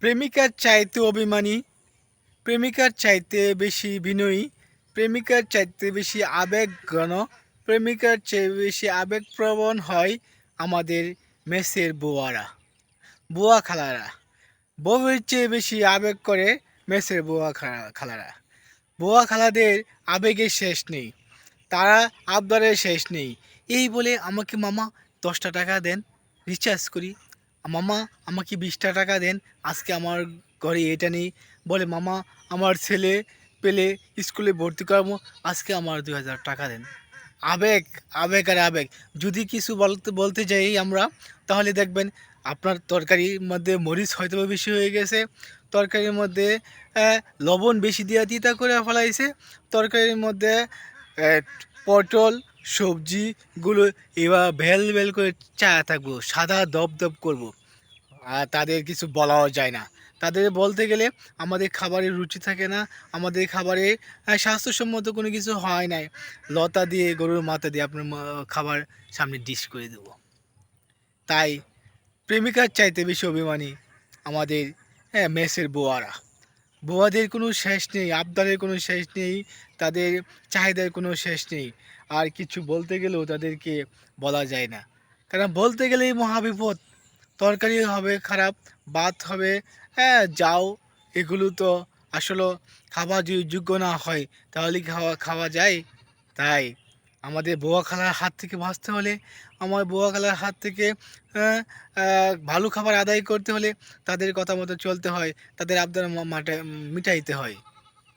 প্রেমিকার চাইতে অভিমানী, প্রেমিকার চাইতে বেশি বিনয়ী, প্রেমিকার চাইতে বেশি আবেগঘন, প্রেমিকার চেয়ে বেশি আবেগপ্রবণ হয় আমাদের মেসের বুয়ারা, বুয়া খালারা। বউয়ের চেয়ে বেশি আবেগ করে মেসের বুয়া খালা- খালারা। বুয়া খালাদের আবেগের শেষ নেই, তারা আবদারের শেষ নেই। এই বলে আমাকে মামা দশটা টাকা দেন রিচার্জ করি। মামা, আমাকে বিশটা টাকা দেন, আজকে আমার ঘরে এটা নেই। বলে, মামা, আমার ছেলে পেলে স্কুলে ভর্তি করাবো, আজকে আমার দুই হাজার টাকা দেন। আবেগ আবেগ আর আবেগ। যদি কিছু বলতে বলতে যাই আমরা, তাহলে দেখবেন আপনার তরকারির মধ্যে মরিচ হয়তো বেশি হয়ে গেছে, তরকারির মধ্যে লবণ বেশি দিয়া তিতা করে ফেলাইছে, তরকারির মধ্যে পটল সবজিগুলো এবার ভেল ভেল করে চা থাকব, সাদা দপ দপ করব। তাদের কিছু বলাও যায় না। তাদের বলতে গেলে আমাদের খাবারের রুচি থাকে না, আমাদের খাবারে স্বাস্থ্যসম্মত কোনো কিছু হয় নাই। লতা দিয়ে, গরুর মাথা দিয়ে আপনার খাবার সামনে ডিশ করে দেবো। তাই প্রেমিকার চাইতে বেশি অভিমানী আমাদের হ্যাঁ মেসের বোয়ারা। বোয়াদের কোনো শেষ নেই, আবদারের কোনো শেষ নেই, তাদের চাহিদার কোনো শেষ নেই। আর কিছু বলতে গেলেও তাদেরকে বলা যায় না। কারণ বলতে গেলেই মহাবিপদ তরকারি হবে খারাপ, ভাত হবে হ্যাঁ যাও, এগুলো তো আসলে খাওয়া যদি যোগ্য না হয়, তাহলে খাওয়া খাওয়া যায়? তাই। আমাদের বোয়া খালার হাত থেকে বাঁচতে হলে, আমার বোয়া খালার হাত থেকে ভালো খাবার আদায় করতে হলে তাদের কথা মতো চলতে হয়, তাদের আবদার মা- মাটা- মিটাইতে হয়।